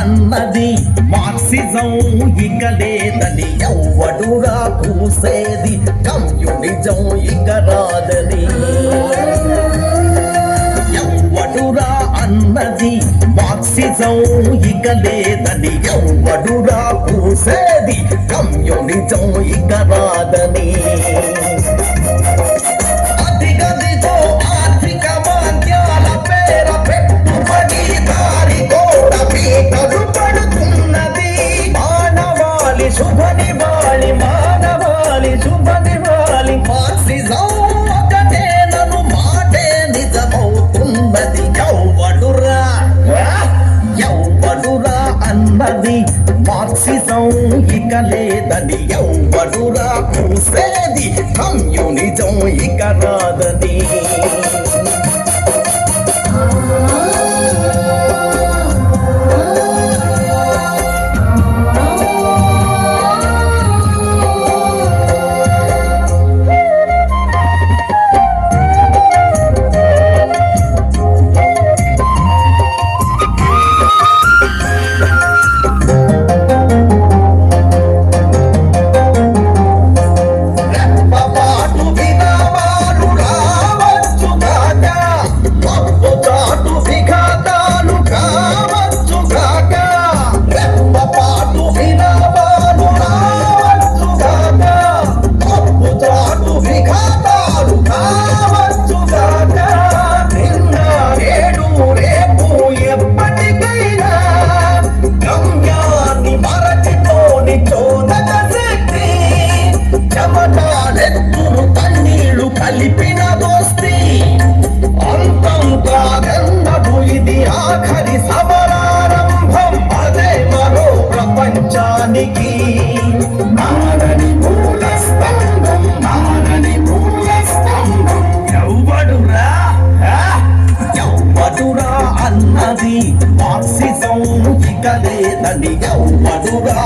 అన్నది మార్క్సిజం ఇక లేదని ఎవ్వడుగా కూసేది కమ్యూనిజం ఇక రాదని. ఎవ్వడురా అన్నది మార్క్సిజం ఇక లేదని ఎవ్వడురా కూసేది కమ్యూనిజం ఇక రాదని. ఉన్నది మార్క్సిజం ఇక లేదని ఎవ్వరురా మూసేది కమ్యూనిజం ఇక రాదని. కన్నీళ్ళు కలిపిన దోస్తి. అంతం కాగన్నదు ఇది ఆఖరి సమరారంభం. అదే మరో ప్రపంచానికి. నారని ఉన్నది మార్క్సిజం ఇక లేదని ఎవ్వడుగా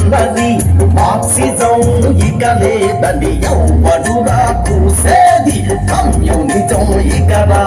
ఉన్నది. మార్క్సిజం ఇక లేదని ఎవ్వడురా చూసేది కమ్యూనిజం ఇకరా